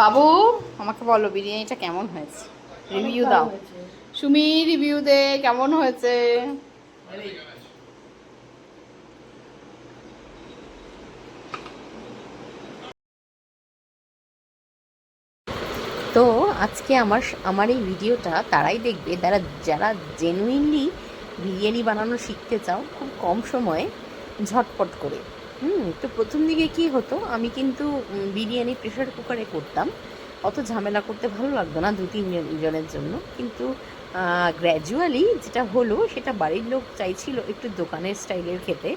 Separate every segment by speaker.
Speaker 1: বাবু, আমাকে বলো, বিরিয়ানিটা কেমন হয়েছে? রিভিউ দাও। সুমি রিভিউ দে, কেমন হয়েছে? তো আজকে আমার আমার এই ভিডিওটা তারাই দেখবে, তারা যারা জেনুইনলি বিরিয়ানি বানানো শিখতে চাও, খুব কম সময়ে ঝটপট করে। হুম, তো প্রথম দিকে কি হতো? আমি কিন্তু বিরিয়ানি প্রেশার কুকারে করতাম। অত ঝামেলা করতে ভালো লাগতো না দু তিন জন- জন্য। কিন্তু গ্র্যাজুয়ালি যেটা হলো, সেটা বাড়ির লোক চাইছিল একটু দোকানের স্টাইলের খেতে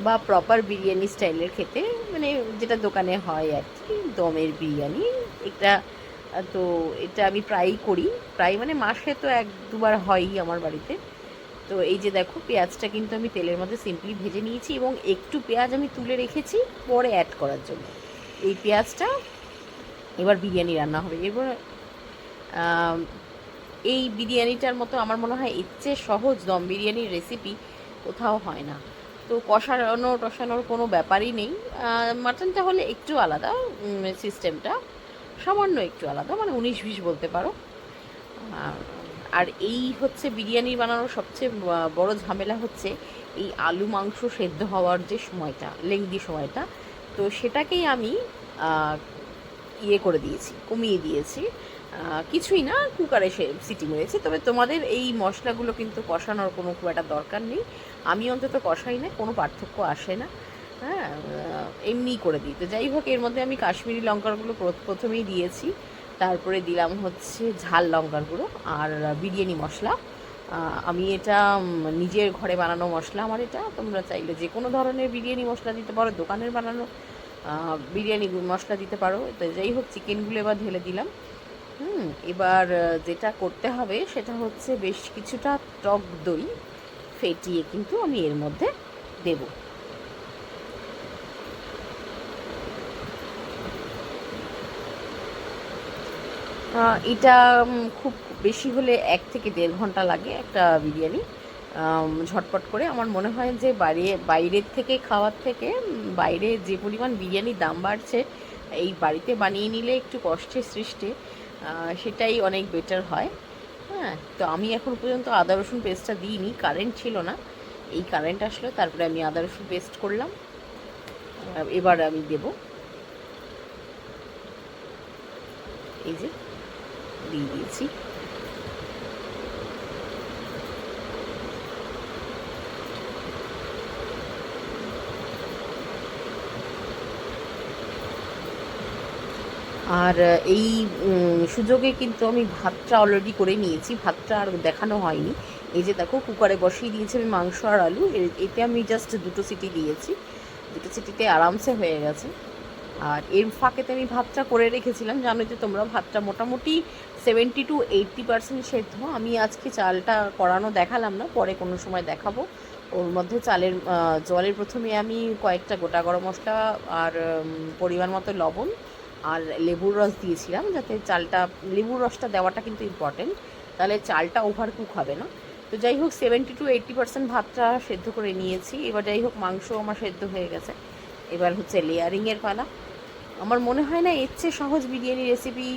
Speaker 1: বা প্রপার বিরিয়ানি স্টাইলের খেতে। মানে যেটা দোকানে হয় আর কি, দমের বিরিয়ানি। এটা তো এটা আমি প্রায়ই করি। প্রায় মানে মাসে তো এক দুবার হয়ই আমার বাড়িতে। তো এই যে দেখো, পেঁয়াজটা কিন্তু আমি তেলের মধ্যে সিম্পলি ভেজে নিয়েছি এবং একটু পেঁয়াজ আমি তুলে রেখেছি, পরে অ্যাড করার জন্য। এই পেঁয়াজটা এবার বিরিয়ানি রান্না হবে। এবার এই বিরিয়ানিটার মতো আমার মনে হয় এর চেয়ে সহজ দম বিরিয়ানির রেসিপি কোথাও হয় না। তো কষানো টসানোর কোনো ব্যাপারই নেই। মাটনটা হলে একটু আলাদা সিস্টেমটা সামান্য একটু আলাদা মানে উনিশ বিশ বলতে পারো। আর- এই হচ্ছে বিরিয়ানি বানানোর সবচেয়ে বড় ঝামেলা হচ্ছে এই আলু মাংস সেদ্ধ হওয়ার যে সময়টা, লেংদি সময়টা। তো সেটাকেই আমি ইয়ে করে দিয়েছি, কমিয়ে দিয়েছি। কিছুই না, কুকারে সে সিটি মেরেছি। তবে তোমাদের এই মশলাগুলো কিন্তু কষানোর কোনো খুব একটা দরকার নেই। আমি অন্তত কষাই না, কোনো পার্থক্য আসে না। হ্যাঁ এমনিই করে দিই তো যাই হোক, এর মধ্যে আমি কাশ্মীরি লঙ্কারগুলো প্র- প্রথমেই দিয়েছি। তারপরে দিলাম হচ্ছে ঝাল লঙ্কার গুঁড়ো আর বিরিয়ানি মশলা। আমি এটা নিজের ঘরে বানানো মশলা আমার এটা। তোমরা চাইলে যে কোনো ধরনের বিরিয়ানি মশলা দিতে পারো, দোকানের বানানো বিরিয়ানি মশলা দিতে পারো। তো যাই হোক, চিকেনগুলো এবার ঢেলে দিলাম। হুম, এবার যেটা করতে হবে সেটা হচ্ছে বেশ কিছুটা টক দই ফেটিয়ে কিন্তু আমি এর মধ্যে দেবো। এটা খুব বেশি হলে এক থেকে দেড় ঘণ্টা লাগে একটা বিরিয়ানি। ঝটপট করে। আমার মনে হয় যে বাইরে বাইরের থেকে, খাওয়ার থেকে বাইরে যে পরিমাণ বিরিয়ানির দাম বাড়ছে, এই বাড়িতে বানিয়ে নিলে একটু কষ্টের সৃষ্টি সেটাই অনেক বেটার হয়। হ্যাঁ তো আমি এখন পর্যন্ত আদা, রসুন পেস্টটা দিইনি কারেন্ট ছিল না। এই কারেন্ট আসলো, তারপরে আমি আদা, রসুন পেস্ট করলাম। এবার আমি দেব। এই যে। দিয়ে দিয়েছি। আর এই সুযোগে কিন্তু আমি ভাতটা অলরেডি করে নিয়েছি। ভাতটা আর দেখানো হয়নি। এই যে দেখো, কুকারে বসিয়ে দিয়েছি আমি মাংস আর আলু। এতে আমি জাস্ট দুটো সিটি দিয়েছি। দুটো সিটিতে আরামসে হয়ে গেছে। আর এর ফাঁকেতে আমি ভাতটা করে রেখেছিলাম জানো যে তোমরা, ভাতটা মোটামুটি সেভেন্টি টু এইট্টি পার্সেন্ট সেদ্ধ। আমি আজকে চালটা করানো দেখালাম না, পরে কোনো সময় দেখাবো। ওর মধ্যে চালের জলের প্রথমে আমি কয়েকটা গোটা গরম মশলা আর পরিমাণ মতো লবণ আর লেবুর রস দিয়েছিলাম, যাতে চালটা, লেবুর রসটা দেওয়াটা কিন্তু ইম্পর্টেন্ট তাহলে চালটা ওভার কুক হবে না। তো যাই হোক সেভেন্টি টু এইট্টি পার্সেন্ট ভাতটা সেদ্ধ করে নিয়েছি। এবার যাই হোক, মাংস আমার সেদ্ধ হয়ে গেছে। এবার হচ্ছে লেয়ারিংয়ের পালা। আমার মনে হয় না, এর চেয়ে সহজ বিরিয়ানি রেসিপি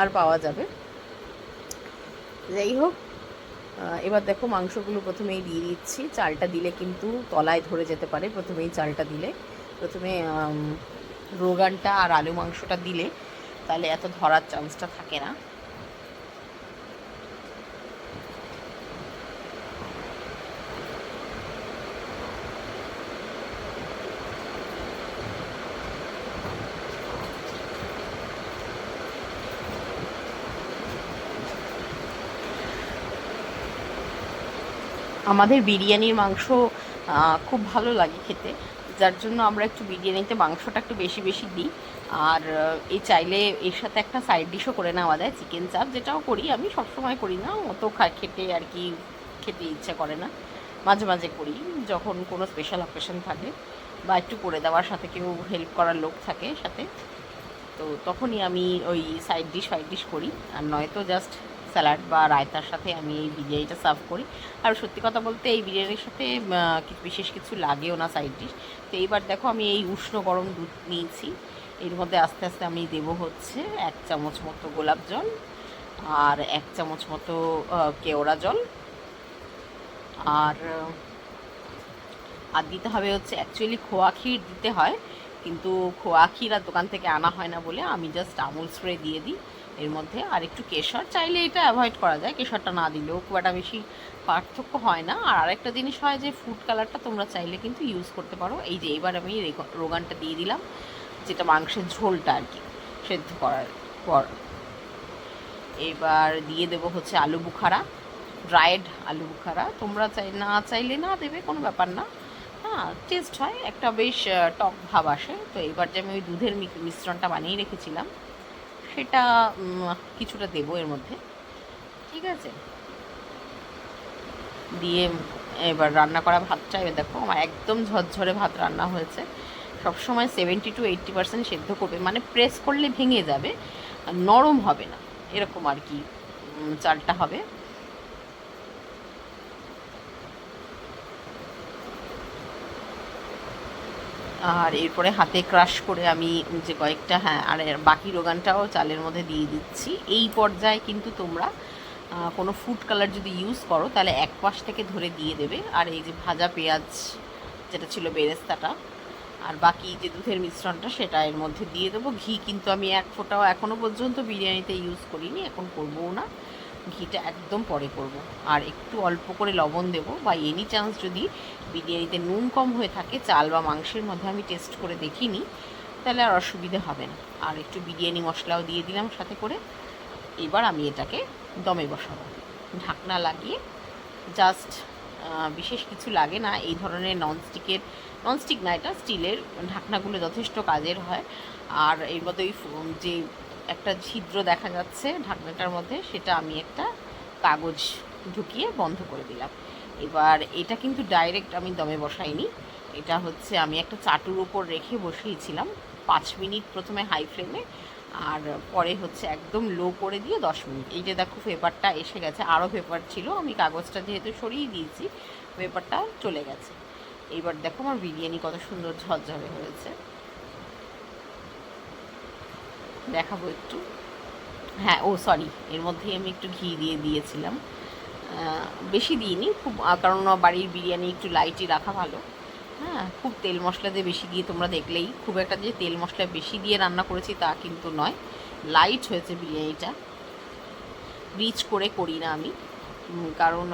Speaker 1: আর পাওয়া যাবে। যাই হোক এবার দেখো মাংসগুলো প্রথমেই দিয়ে দিচ্ছি। চালটা দিলে কিন্তু তলায় ধরে যেতে পারে, প্রথমেই চালটা দিলে। প্রথমে রোগানটা আর আলু মাংসটা দিলে, তাহলে এত ধরার চান্সটা থাকে না। আমাদের বিরিয়ানির মাংস খুব ভালো লাগে খেতে। যার জন্য আমরা একটু বিরিয়ানিতে মাংসটা একটু বেশি বেশি দিই। আর এই চাইলে এর সাথে একটা সাইড ডিশও করে নেওয়া যায় চিকেন চাপ যেটাও করি। আমি সবসময় করি না, অত খা খেতে আর কি খেতে ইচ্ছে করে না। মাঝে মাঝে করি। যখন কোনো স্পেশাল অকেশন থাকে বা একটু করে দেওয়ার সাথে কেউ হেল্প করার লোক থাকে সাথে, তো তখনই আমি ওই সাইড ডিশ ফাইড ডিশ করি। আর নয়তো জাস্ট স্যালাড বা রায়তার সাথে আমি এই বিরিয়ানিটা সার্ভ করি। আর সত্যি কথা বলতে এই বিরিয়ানির সাথে বিশেষ কিছু লাগেও না সাইড ডিশ তো এইবার দেখো আমি এই উষ্ণ গরম দুধ নিয়েছি। এর মধ্যে আস্তে আস্তে আমি দেবো হচ্ছে এক চামচ মতো গোলাপ জল আর এক চামচ মতো কেওড়া জল। আর আর দিতে হবে হচ্ছে অ্যাকচুয়ালি খোয়া ক্ষীর দিতে হয়। কিন্তু খোয়া ক্ষীর আর দোকান থেকে আনা হয় না বলে আমি জাস্ট আমুল স্প্রে দিয়ে দিই। এর মধ্যে। আর একটু কেশর চাইলে এটা অ্যাভয়েড করা যায়। কেশরটা না দিলেও খুব একটা বেশি পার্থক্য হয় না। আর আরেকটা জিনিস হয় যে ফুড কালারটা তোমরা চাইলে কিন্তু ইউজ করতে পারো। এই যে, এবার আমি রোগানটা দিয়ে দিলাম, যেটা মাংসের ঝোলটা আর কি, সেদ্ধ করার পর। এবার দিয়ে দেবো হচ্ছে আলু বুখারা ড্রায়েড আলু বুখারা। তোমরা চাই, না চাইলে না দেবে, কোনো ব্যাপার না। হ্যাঁ টেস্ট হয়। একটা বেশ টক ভাব আসে। তো এবার যে আমি ওই দুধের মিশ্রণটা বানিয়ে রেখেছিলাম সেটা কিছুটা দেবো এর মধ্যে। ঠিক আছে? দিয়ে, এবার রান্না করা ভাতটা, এবার দেখো, আমার একদম ঝরঝরে ভাত রান্না হয়েছে। সবসময় সেভেন্টি টু এইট্টি পার্সেন্ট সেদ্ধ করবে মানে প্রেস করলে ভেঙে যাবে নরম হবে না। এরকম আর কি চালটা হবে। আর এরপরে হাতে ক্রাশ করে আমি যে কয়েকটা হ্যাঁ আর বাকি রোগানটাও চালের মধ্যে দিয়ে দিচ্ছি। এই পর্যায়ে কিন্তু তোমরা কোনো ফুড কালার যদি ইউজ করো, তাহলে এক পাশ থেকে ধরে দিয়ে দেবে। আর এই যে ভাজা পেঁয়াজ, যেটা ছিল বেরেস্তাটা, আর বাকি যে দুধের মিশ্রণটা, সেটা এর মধ্যে দিয়ে দেবো। ঘি কিন্তু আমি এক ফোঁটাও এখনও পর্যন্ত বিরিয়ানিতে ইউজ করিনি, এখন করবও না। ঘিটা একদম পরে করব। আর একটু অল্প করে লবণ দেবো বা এনি চান্স যদি বিরিয়ানিতে নুন কম হয়ে থাকে, চাল বা মাংসের মধ্যে আমি টেস্ট করে দেখিনি, তাহলে আর অসুবিধে হবে না। আর একটু বিরিয়ানি মশলাও দিয়ে দিলাম সাথে করে। এবার আমি এটাকে দমে বসাবো। ঢাকনা লাগিয়ে জাস্ট বিশেষ কিছু লাগে না, এই ধরনের ননস্টিকের ননস্টিক না, এটা স্টিলের ঢাকনাগুলো যথেষ্ট কাজের হয়। আর এর ওই যে একটা ছিদ্র দেখা যাচ্ছে ঢাকনাটার মধ্যে, সেটা আমি একটা কাগজ ঢুকিয়ে বন্ধ করে দিলাম। এবার এটা কিন্তু ডাইরেক্ট আমি দমে বসাইনি। এটা হচ্ছে আমি একটা চাটুর ওপর রেখে বসিয়েছিলাম পাঁচ মিনিট প্রথমে হাই ফ্লেমে আর পরে হচ্ছে একদম লো করে দিয়ে দশ মিনিট। এই যে দেখো পেপারটা এসে গেছে আরও পেপার ছিল, আমি কাগজটা যেহেতু সরিয়ে দিয়েছি পেপারটা চলে গেছে। এইবার দেখো আমার বিরিয়ানি কত সুন্দর ঝরঝরে হয়েছে। দেখাবো একটু। হ্যাঁ ও সরি এর মধ্যেই আমি একটু ঘি দিয়ে দিয়েছিলাম। বেশি দিইনি, খুব কারণ বাড়ির বিরিয়ানি একটু লাইটই রাখা ভালো। হ্যাঁ খুব তেল মশলা দিয়ে বেশি দিয়ে তোমরা দেখলেই, খুব একটা যে তেল মশলা বেশি দিয়ে রান্না করেছি তা কিন্তু নয়। লাইট হয়েছে বিরিয়ানিটা। রিচ করে করি না আমি। কারণ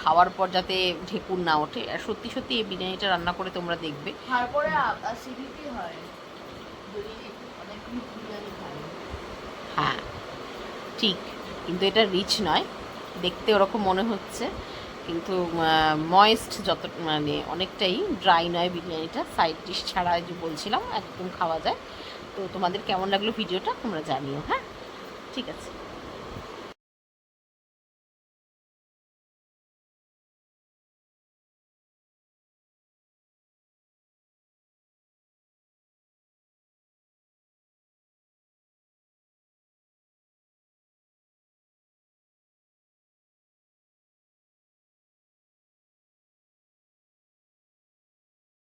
Speaker 1: খাওয়ার পর যাতে ঢেকুর না ওঠে। আর সত্যি সত্যি এই বিরিয়ানিটা রান্না করে তোমরা দেখবে।
Speaker 2: তারপরে হয়।
Speaker 1: হ্যাঁ ঠিক। কিন্তু এটা রিচ নয়। দেখতে ওরকম মনে হচ্ছে। কিন্তু ময়েস্ট যত মানে অনেকটাই ড্রাই নয় বিরিয়ানিটা। সাইড ডিশ ছাড়া যে বলছিলাম, একদম খাওয়া যায়। তো তোমাদের কেমন লাগল ভিডিওটা তোমরা জানিও হ্যাঁ? ঠিক আছে।